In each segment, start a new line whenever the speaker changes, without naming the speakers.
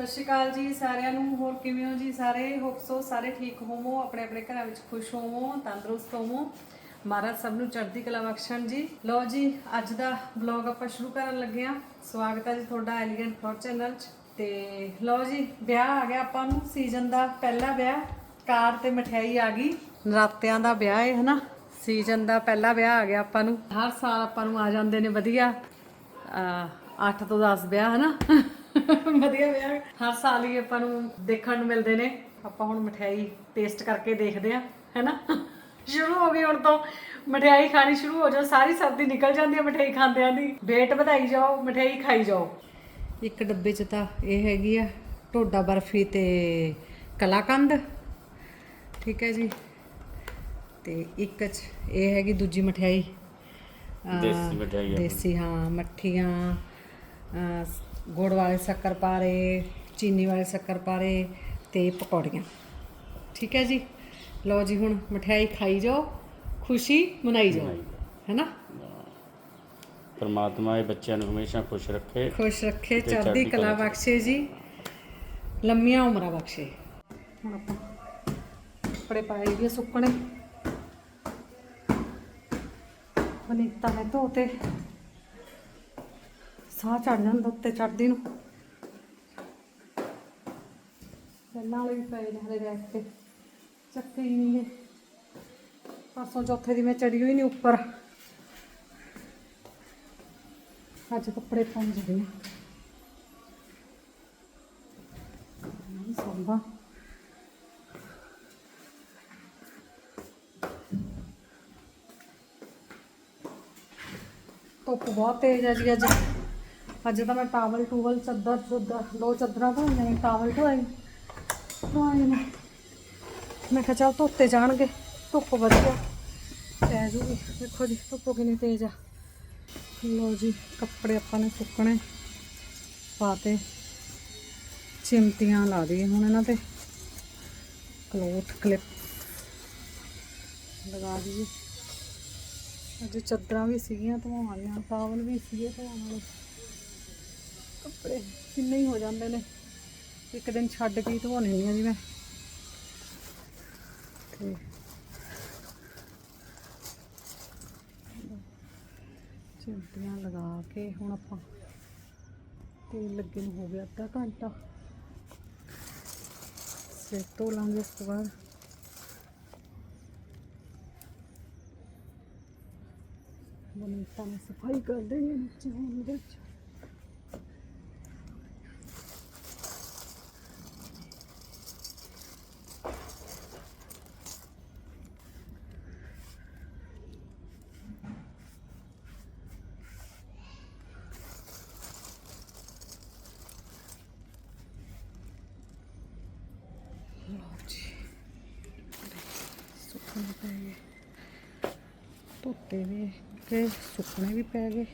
ਸਤਿ ਸ਼੍ਰੀ ਅਕਾਲ ਜੀ ਸਾਰਿਆਂ ਨੂੰ, ਹੋਰ ਕਿਵੇਂ ਹੋ ਜੀ ਸਾਰੇ? ਹੋਪ ਸੋ ਸਾਰੇ ਠੀਕ ਹੋਵੋ, ਆਪਣੇ ਆਪਣੇ ਘਰਾਂ ਵਿੱਚ ਖੁਸ਼ ਹੋਵੋ, ਤੰਦਰੁਸਤ ਹੋਵੋ। ਮਹਾਰਾਜ ਸਭ ਨੂੰ ਚੜ੍ਹਦੀ ਕਲਾ ਬਖਸ਼ਣ ਜੀ। ਲਓ ਜੀ, ਅੱਜ ਦਾ ਵਲੌਗ ਆਪਾਂ ਸ਼ੁਰੂ ਕਰਨ ਲੱਗੇ ਆ ਸਵਾਗਤ ਹੈ ਜੀ ਤੁਹਾਡਾ ਐਲੀਗੈਂਟ ਫਲੋਰ ਚੈਨਲ 'ਚ। ਤੇ ਲਓ ਜੀ, ਵਿਆਹ ਆ ਗਿਆ ਆਪਾਂ ਨੂੰ ਸੀਜ਼ਨ ਦਾ ਪਹਿਲਾ ਵਿਆਹ। ਕਾਰ ਤੇ ਮਠਿਆਈ ਆ ਗਈ। ਨਰਾਤਿਆਂ ਦਾ ਵਿਆਹ ਹੈ ਹਨਾ? ਸੀਜ਼ਨ ਦਾ ਪਹਿਲਾ ਵਿਆਹ ਆ ਗਿਆ ਆਪਾਂ ਨੂੰ। ਹਰ ਸਾਲ ਆਪਾਂ ਨੂੰ ਆ ਜਾਂਦੇ ਨੇ, ਵਧੀਆ। 8 ਤੋਂ 10 ਵਿਆਹ, ਹਨਾ? ਵਧੀਆ ਵਿਆਹ। ਹਰ ਸਾਲ ਹੀ ਆਪਾਂ ਨੂੰ ਦੇਖਣ ਨੂੰ ਮਿਲਦੇ ਨੇ। ਆਪਾਂ ਹੁਣ ਮਠਿਆਈ ਟੇਸਟ ਕਰਕੇ ਦੇਖਦੇ ਆ ਹੈਨਾ? ਸ਼ੁਰੂ ਹੋ ਗਈ ਹੁਣ ਤੋਂ। ਮਠਿਆਈ ਖਾਣੀ ਸ਼ੁਰੂ ਹੋ ਜਾਓ। ਸਾਰੀ ਸਰਦੀ ਨਿਕਲ ਜਾਂਦੀ ਹੈ ਮਠਿਆਈ ਖਾਂਦਿਆਂ ਦੀ। ਵੇਟ ਵਧਾਈ ਜਾਓ ਮਠਿਆਈ ਖਾਈ ਜਾਓ। ਇੱਕ ਡੱਬੇ 'ਚ ਤਾਂ ਇਹ ਹੈਗੀ ਆ ਢੋਡਾ ਬਰਫੀ ਤੇ ਕਲਾਕੰਦ ਠੀਕ ਹੈ ਜੀ। ਤੇ ਇੱਕ 'ਚ ਇਹ ਹੈਗੀ ਦੂਜੀ ਮਠਿਆਈ।
ਦੇਸੀ ਮਠਿਆਈ।
ਦੇਸੀ ਹਾਂ ਮੱਠੀਆਂ ਗੁੜ ਵਾਲੇ ਸ਼ੱਕਰਪਾਰੇ ਚੀਨੀ ਵਾਲੇ ਸ਼ੱਕਰਪਾਰੇ ਤੇ ਪਕੌੜੀਆਂ। ਠੀਕ ਹੈ ਜੀ? ਲਓ ਜੀ ਹੁਣ ਮਠਿਆਈ ਖਾਈ ਜਾਓ ਖੁਸ਼ੀ ਮਨਾਈ ਜਾਓ ਹੈਨਾ?
ਪਰਮਾਤਮਾ ਇਹ ਬੱਚਿਆਂ ਨੂੰ ਹਮੇਸ਼ਾ ਖੁਸ਼ ਰੱਖੇ
ਖੁਸ਼ ਰੱਖੇ ਚੜ੍ਹਦੀ ਕਲਾ ਬਖਸ਼ੇ ਜੀ ਲੰਮੀਆਂ ਉਮਰਾਂ ਬਖਸ਼ੇ। ਹੁਣ ਆਪਾਂ ਕੱਪੜੇ ਪਾਏ ਵੀ ਸੁੱਕਣੇ। ਬਨੀਤਾ ਹੈ ਧੋਤੇ ਸਾਹ ਚੜ ਜਾਂਦਾ ਉੱਤੇ ਚੜਦੀ ਨੂੰ। ਪਹਿਲਾਂ ਵਾਲੇ ਵੀ ਪਏ ਨੇ ਹਲੇ ਰੈਕ ਤੇ। ਚੱਕੇ ਹੀ ਨਹੀਂ ਪਰਸੋਂ ਚੌਥੇ ਦੀ ਮੈਂ ਚੜੀ ਹੋਈ ਨਹੀਂ ਉੱਪਰ। ਅੱਜ ਕੱਪੜੇ ਪਾਉਣ ਜਾਣੇ ਨਹੀਂ ਸੰਭਾ। ਧੁੱਪ ਬਹੁਤ ਤੇਜ਼ ਹੈ ਜੀ ਅੱਜ। ਅੱਜ ਤਾਂ ਮੈਂ ਟਾਵਲ ਟੂਵਲ ਚੱਦਰ ਚੁੱਦਰ, ਦੋ ਚੱਦਰਾਂ ਧੋਈਆਂ ਨੇ, ਟਾਵਲ ਧੋਏ। ਧੋਏ ਨੇ। ਮੈਂ ਕਿਹਾ ਚੱਲ ਧੋਤੇ ਜਾਣਗੇ, ਧੁੱਪ ਵਧੀਆ। ਪੈ ਜੂਗੀ। ਦੇਖੋ ਜੀ, ਧੁੱਪ ਕਿੰਨੀ ਤੇਜ਼ ਆ। ਲੋ ਜੀ, ਕੱਪੜੇ ਆਪਾਂ ਨੇ ਸੁੱਕਣੇ ਪਾਤੇ। ਚਿਮਟੀਆਂ ਲਾ ਦਈਏ ਹੁਣ ਇਹਨਾਂ ਤੇ। ਕਲੋਥ ਕਲਿੱਪ ਲਗਾ ਦਈਏ। ਅੱਜ ਚਾਦਰਾਂ ਵੀ ਸੀਗੀਆਂ, ਧੋਣ ਵਾਲੀਆਂ ਟਾਵਲ ਵੀ ਸੀਗੇ ਧੋਣ ਵਾਲੇ। ਕੱਪੜੇ ਕਿੰਨੇ ਹੀ ਹੋ ਜਾਂਦੇ ਨੇ। ਇੱਕ ਦਿਨ ਛੱਡ ਕੇ ਹੀ ਧੋਣੇ ਨਹੀਂ ਆ ਜੀ ਮੈਂ। ਤੇ ਚਿਮਟੀਆਂ ਲਗਾ ਕੇ ਹੁਣ ਆਪਾਂ ਤੇਲ ਲੱਗੇ ਨੂੰ ਹੋ ਗਿਆ ਅੱਧਾ ਘੰਟਾ। ਸਿਰ ਧੋ ਲਾਂਗੇ ਉਸ ਤੋਂ ਬਾਅਦ। ਬਨੀਤਾ ਨੇ ਸਫ਼ਾਈ ਕਰ ਦੇਣੀ ਹੈ ਸੁੱਕਣੇ ਧੋਤੇ ਵੀ ਕਿ ਸੁੱਕਣੇ ਵੀ ਪੈ ਗਏ।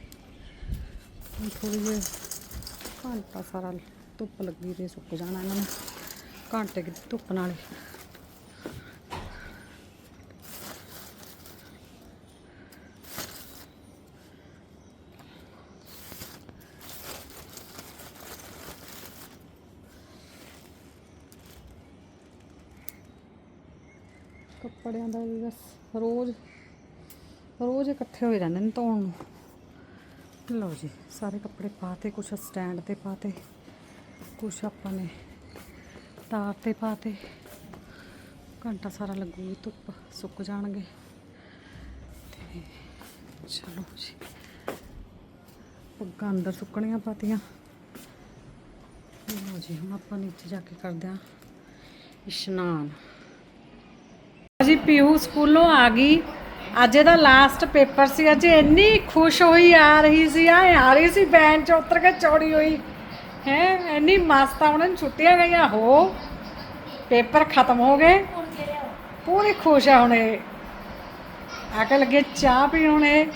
ਹੁਣ ਥੋੜੀ ਜਿਹੀ ਘੰਟਾ ਸਾਰਾ ਧੁੱਪ ਲੱਗੀ ਤੇ ਸੁੱਕ ਜਾਣਾ ਇਹਨਾਂ ਨੇ। ਘੰਟੇ ਦੀ ਧੁੱਪ ਨਾਲ ਕੱਪੜਿਆਂ ਦਾ ਵੀ ਬਸ ਰੋਜ਼ ਰੋਜ਼ ਇਕੱਠੇ ਹੋ ਜਾਂਦੇ ਨੇ ਧੋਣ ਨੂੰ। ਲਓ ਜੀ, ਸਾਰੇ ਕੱਪੜੇ ਪਾਤੇ, ਕੁਛ ਸਟੈਂਡ ਤੇ ਪਾਤੇ, ਕੁਛ ਆਪਾਂ ਨੇ ਤਾਰ ਤੇ ਪਾਤੇ। ਘੰਟਾ ਸਾਰਾ ਲੱਗੂਗੀ ਧੁੱਪ ਸੁੱਕ ਜਾਣਗੇ। ਤੇ ਚਲੋ ਜੀ, ਪੱਗਾਂ ਅੰਦਰ ਸੁੱਕਣੀਆਂ ਪਾਤੀਆਂ। ਲਓ ਜੀ, ਹੁਣ ਆਪਾਂ ਨੀਚੇ ਜਾ ਕੇ ਕਰਦੇ ਹਾਂ ਇਸ਼ਨਾਨ। ਜੀ ਪੀਹੂ ਸਕੂਲੋਂ ਆ ਗਈ। ਅੱਜ ਇਹਦਾ ਲਾਸਟ ਪੇਪਰ ਸੀ। ਅੱਜ ਇੰਨੀ ਖੁਸ਼ ਹੋਈ ਆ ਰਹੀ ਸੀ। ਆ ਆ ਰਹੀ ਸੀ ਬੈਂਚ 'ਚ, ਉਤਰ ਕੇ ਚੌੜੀ ਹੋਈ। ਹੈ, ਇੰਨੀ ਮਸਤ ਆ, ਉਹਨਾਂ ਨੂੰ ਛੁੱਟੀਆਂ ਗਈਆਂ, ਹੋ। ਪੇਪਰ ਖਤਮ ਹੋ ਗਏ। ਪੂਰੀ ਖੁਸ਼ ਆ ਹੁਣ ਇਹ। ਆ ਕੇ ਲੱਗੇ ਚਾਹ ਪੀਣ ਹੁਣ ਇਹ।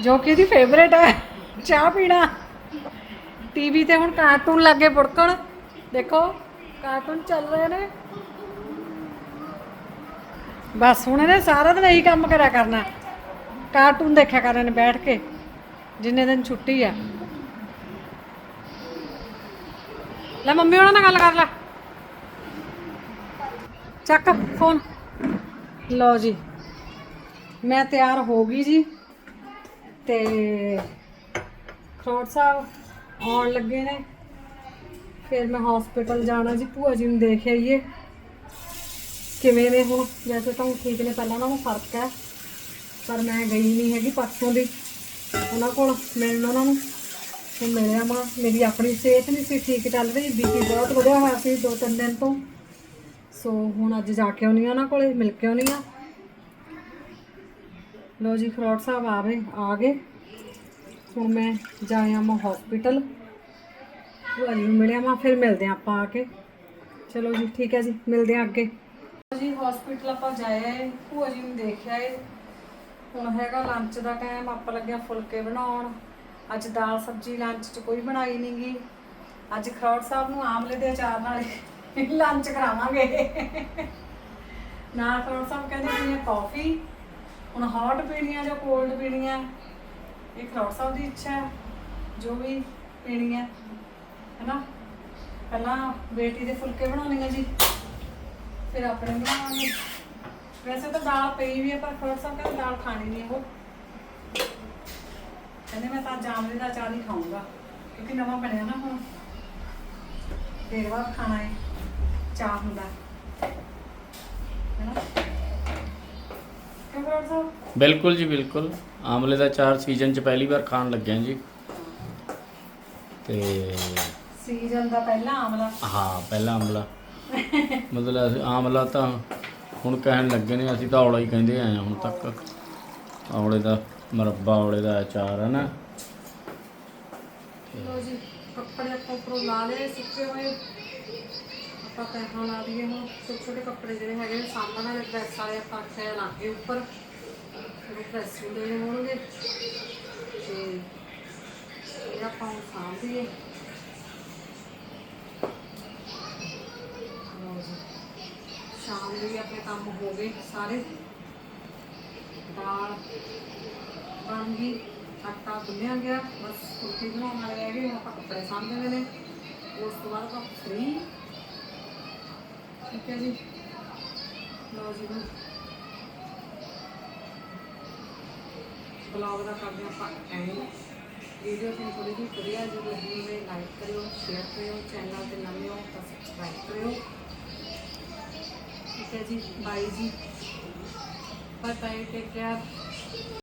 ਜੋ ਕਿ ਇਹਦੀ ਫੇਵਰੇਟ ਹੈ ਚਾਹ ਪੀਣਾ। ਟੀਵੀ ਤੇ ਹੁਣ ਕਾਰਟੂਨ ਲੱਗੇ ਬੁੜਕਣ। ਦੇਖੋ ਕਾਰਟੂਨ ਚੱਲ ਰਹੇ ਨੇ। ਬਸ ਹੁਣ ਇਹਨੇ ਸਾਰਾ ਦਿਨ ਇਹੀ ਕੰਮ ਕਰਿਆ ਕਰਨਾ। ਕਾਰਟੂਨ ਦੇਖਿਆ ਕਰਨੇ ਨੇ ਬੈਠ ਕੇ, ਜਿੰਨੇ ਦਿਨ ਛੁੱਟੀ ਆ। ਲੈ ਮੰਮੀ ਉਹਨਾਂ ਨਾਲ ਗੱਲ ਕਰ ਲੈ। ਚੱਕ ਫੋਨ ਲਓ ਜੀ, ਮੈਂ ਤਿਆਰ ਹੋ ਗਈ ਜੀ, ਤੇ ਖਰੋੜ ਸਾਹਿਬ ਆਉਣ ਲੱਗੇ ਨੇ। ਫਿਰ ਮੈਂ ਹਸਪੀਟਲ ਜਾਣਾ ਜੀ, ਭੂਆ ਜੀ ਨੂੰ ਦੇਖ ਆਈਏ। ਕਿਵੇਂ ਨੇ ਹੁਣ? ਵੈਸੇ ਤਾਂ ਉਹ ਠੀਕ ਨੇ, ਪਹਿਲਾਂ ਨਾਲੋਂ ਫ਼ਰਕ ਹੈ। ਪਰ ਮੈਂ ਗਈ ਨਹੀਂ ਹੈਗੀ ਪਰਸੋਂ ਦੀ। ਉਹਨਾਂ ਕੋਲ ਮਿਲਣ ਉਹਨਾਂ ਨੂੰ। ਹੁਣ ਮਿਲਿਆ ਮਾਂ ਮੇਰੀ ਆਪਣੀ ਸਿਹਤ ਨਹੀਂ ਸੀ ਠੀਕ ਚੱਲ ਰਹੀ। ਬੀਪੀ ਬਹੁਤ ਵਧਿਆ ਹੋਇਆ ਸੀ ਦੋ ਤਿੰਨ ਦਿਨ ਤੋਂ। ਸੋ ਹੁਣ ਅੱਜ ਜਾ ਕੇ ਆਉਣੀ ਆ ਉਹਨਾਂ ਕੋਲੇ, ਮਿਲ ਕੇ ਆਉਣੀ ਆ ਲੋ ਜੀ ਖਰੋੜ ਸਾਹਿਬ ਆ ਗਏ ਆ ਗਏ। ਹੁਣ ਮੈਂ ਜਾਇਆ ਮੈਂ ਹਸਪੀਟਲ ਭੂਆ ਨੂੰ ਮਿਲਿਆ ਮੈਂ ਫਿਰ ਮਿਲਦੇ ਆ ਆਪਾਂ ਆ ਕੇ। ਚਲੋ ਜੀ, ਠੀਕ ਹੈ ਜੀ, ਮਿਲਦੇ ਆ ਅੱਗੇ। ਹਸਪੀਟਲ ਆਪਾਂ ਜਾਏ, ਭੂਆ ਜੀ ਨੂੰ ਦੇਖਿਆ ਏ ਹੁਣ ਹੈਗਾ ਲੰਚ ਦਾ ਟਾਈਮ ਆਪਾਂ ਲੱਗਿਆ ਫੁਲਕੇ ਬਣਾਉਣ। ਅੱਜ ਦਾਲ ਸਬਜ਼ੀ ਲੰਚ 'ਚ ਕੋਈ ਬਣਾਈ ਨਹੀਂ ਗੀ। ਅੱਜ ਖਰੋੜ ਸਾਹਿਬ ਨੂੰ ਆਮਲੇ ਦੇ ਅਚਾਰ ਨਾਲ ਲੰਚ ਕਰਾਵਾਂਗੇ। ਨਾਲ ਖਰੌੜ ਸਾਹਿਬ ਕਹਿੰਦੇ ਪੀਣੀ ਕਾਫੀ ਹੁਣ ਹੌਟ ਪੀਣੀ ਆ ਜਾਂ ਕੋਲਡ ਪੀਣੀਆਂ, ਇਹ ਖਰੋੜ ਸਾਹਿਬ ਦੀ ਇੱਛਾ ਜੋ ਵੀ ਪੀਣੀ ਹੈ। ਹੈਨਾ? ਪਹਿਲਾਂ ਬੇਟੀ ਦੇ ਫੁਲਕੇ ਬਣਾਉਣੇ ਆ ਜੀ। ਫਿਰ ਆਪਣੇ ਬਣਾਵਾਂਗੇ। ਵੈਸੇ ਤਾਂ ਦਾਲ ਪਈ ਵੀ ਹੈ ਪਰ ਖਰੋੜ ਸਾਹਿਬ ਕਹਿੰਦੇ ਦਾਲ ਖਾਣੀ ਨਹੀਂ ਉਹ। ਕਹਿੰਦੇ ਮੈਂ ਤਾਂ ਜਾਮਲੇ ਦਾ ਅਚਾਰ ਹੀ ਖਾਊਂਗਾ ਕਿਉਂਕਿ ਨਵਾਂ ਬਣਿਆ ਨਾ ਹੁਣ। ਦੇਰ ਬਾਅਦ ਖਾਣਾ ਹੈ ਚਾਹ ਹੁੰਦਾ। ਕਿਉਂ ਸਾਹਿਬ
ਬਿਲਕੁਲ ਜੀ ਬਿਲਕੁਲ। ਆਮਲੇ ਦਾ ਚਾਰ ਸੀਜ਼ਨ ਚ ਪਹਿਲੀ ਵਾਰ ਖਾਣ ਲੱਗਿਆ ਜੀ। ਤੇ
ਸੀਜ਼ਨ ਦਾ ਪਹਿਲਾ ਆਮਲਾ।
ਹਾਂ ਪਹਿਲਾ ਆਮਲਾ। ਮਤਲਬ ਅਸੀਂ ਆਮਲਾ ਤਾਂ ਹੁਣ ਕਹਿਣ ਲੱਗੇ ਨੇ, ਅਸੀਂ ਤਾਂ ਔਲਾ ਹੀ ਕਹਿੰਦੇ ਆਏ ਹਾਂ ਹੁਣ ਤੱਕ। ਔਲੇ ਦਾ ਮਰੱਬਾ, ਔਲੇ ਦਾ ਅਚਾਰ ਹੈ ਨਾ।
ਲੋ ਜੀ, ਕੱਪੜੇ ਆਪਾਂ ਉੱਪਰੋਂ ਲਾ ਲਏ, ਸੁੱਕੇ ਹੋਏ। ਆਪਾਂ ਤੈਹਾਂ ਲਾ ਦਈਏ ਹੁਣ। ਛੋਟੇ ਛੋਟੇ ਕੱਪੜੇ ਜਿਹੜੇ ਹੈਗੇ ਨੇ ਸਾਂਭਣ ਵਾਲੇ ਪ੍ਰੈਸ ਵਾਲੇ ਆਪਾਂ ਆਖਿਆ ਲਾ ਕੇ ਉੱਪਰ। ਫਿਰ ਉਹ ਪ੍ਰੈਸ ਨੂੰ ਦੇਣੇ ਹੋਣਗੇ। ਕੰਮ ਹੋ ਗਏ ਸਾਰੇ। ਦਾਲ, ਬਣ ਗਈ, ਆਟਾ ਗੁੰਨਿਆ ਗਿਆ, ਬਸ ਫੁਲਕੇ ਬਣਾਉਣ ਵਾਲੇ ਰਹਿ ਗਏ ਆਪਾਂ ਕੱਪੜੇ ਸਾਂਭਦੇ ਨੇ। ਉਸ ਤੋਂ ਬਾਅਦ ਆਪਾਂ ਫ੍ਰੀ ਠੀਕ ਹੈ ਜੀ। ਲਓ ਜੀ ਹੁਣ। ਬਲੌਗ ਦਾ ਕਰਦੇ ਹਾਂ ਆਪਾਂ ਐਂਡ ਵੀਡੀਓ ਤੁਹਾਨੂੰ ਥੋੜੀ ਜਿਹੀ ਵਧੀਆ ਜਿਹੀ ਲੱਗੀ ਹੋਵੇ ਲਾਈਕ ਕਰਿਓ ਸ਼ੇਅਰ ਕਰਿਓ ਚੈਨਲ ਤੇ ਨਵੇਂ ਹੋ ਤਾਂ ਸਬਸਕ੍ਰਾਈਬ ਕਰਿਓ। ਠੀਕ ਹੈ ਜੀ ਬਾਈ ਜੀ। Bye bye take care